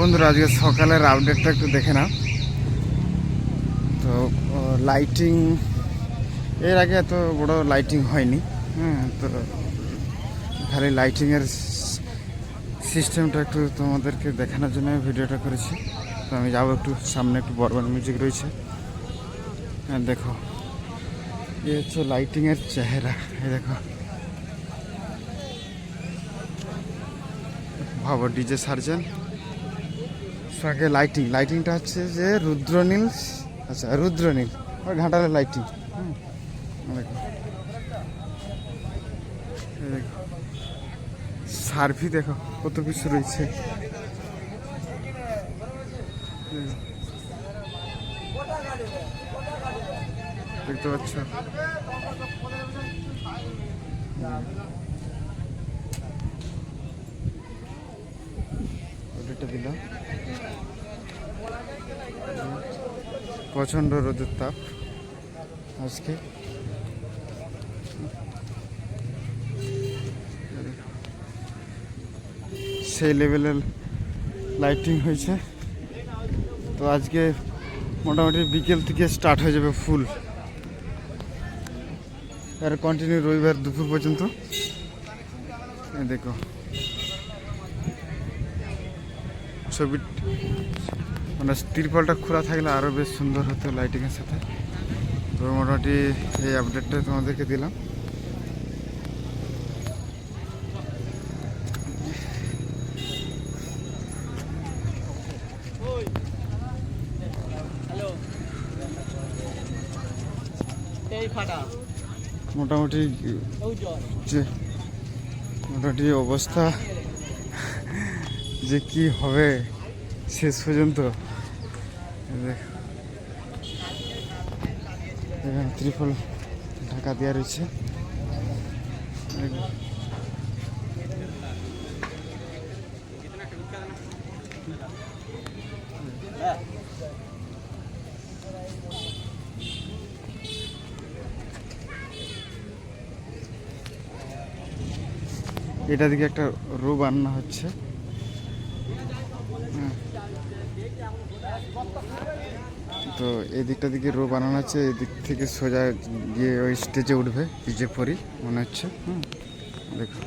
বন্ধুরা, আজকে সকালের আপডেটটা একটু দেখে নাও। তো লাইটিং এর আগে এত বড় লাইটিং হয়নি। হ্যাঁ তো খালি লাইটিংয়ের সিস্টেমটা একটু তোমাদেরকে দেখানোর জন্য ভিডিওটা করেছি। তো আমি যাব একটু সামনে, একটু বর্বান মিউজিক রয়েছে। হ্যাঁ দেখো। এ হচ্ছে লাইটিংয়ের চেহারা, এই দেখো। ভাবো ডিজে আগে লাইটিং লাইটিংটা হচ্ছে যে রুদ্রনীল আচ্ছা রুদ্রনীল আর ঘাটালের লাইটিং হুম সার্ভি দেখো, কত কিছু রয়েছে। দেখতে পাচ্ছ? ওটা দিলাম। প্রচণ্ড রোদের তাপ আজকে। সেই লেভেলের লাইটিং হয়েছে। তো আজকে মোটামুটি বিকেল থেকে স্টার্ট হয়ে যাবে ফুল। আর কন্টিনিউ রবিবার দুপুর পর্যন্ত। দেখো। ছবি মানে তিরপলটা খোলা থাকলে আরও বেশ সুন্দর হতো লাইটিংয়ের সাথে তো মোটামুটি এই আপডেটটা তোমাদেরকে দিলাম মোটামুটি যে মোটামুটি অবস্থা যে কি হবে শেষ পর্যন্ত। এখানে ত্রিফল ঢাকা দেওয়া রয়েছে এটা দিকে একটা রো বানানো হচ্ছে। তো এই দিকটা দিকে রো বানানো আছে এই দিক থেকে সোজা গিয়ে ওই স্টেজে উঠবে পিজে পরি মনে হচ্ছে, হুম, দেখো।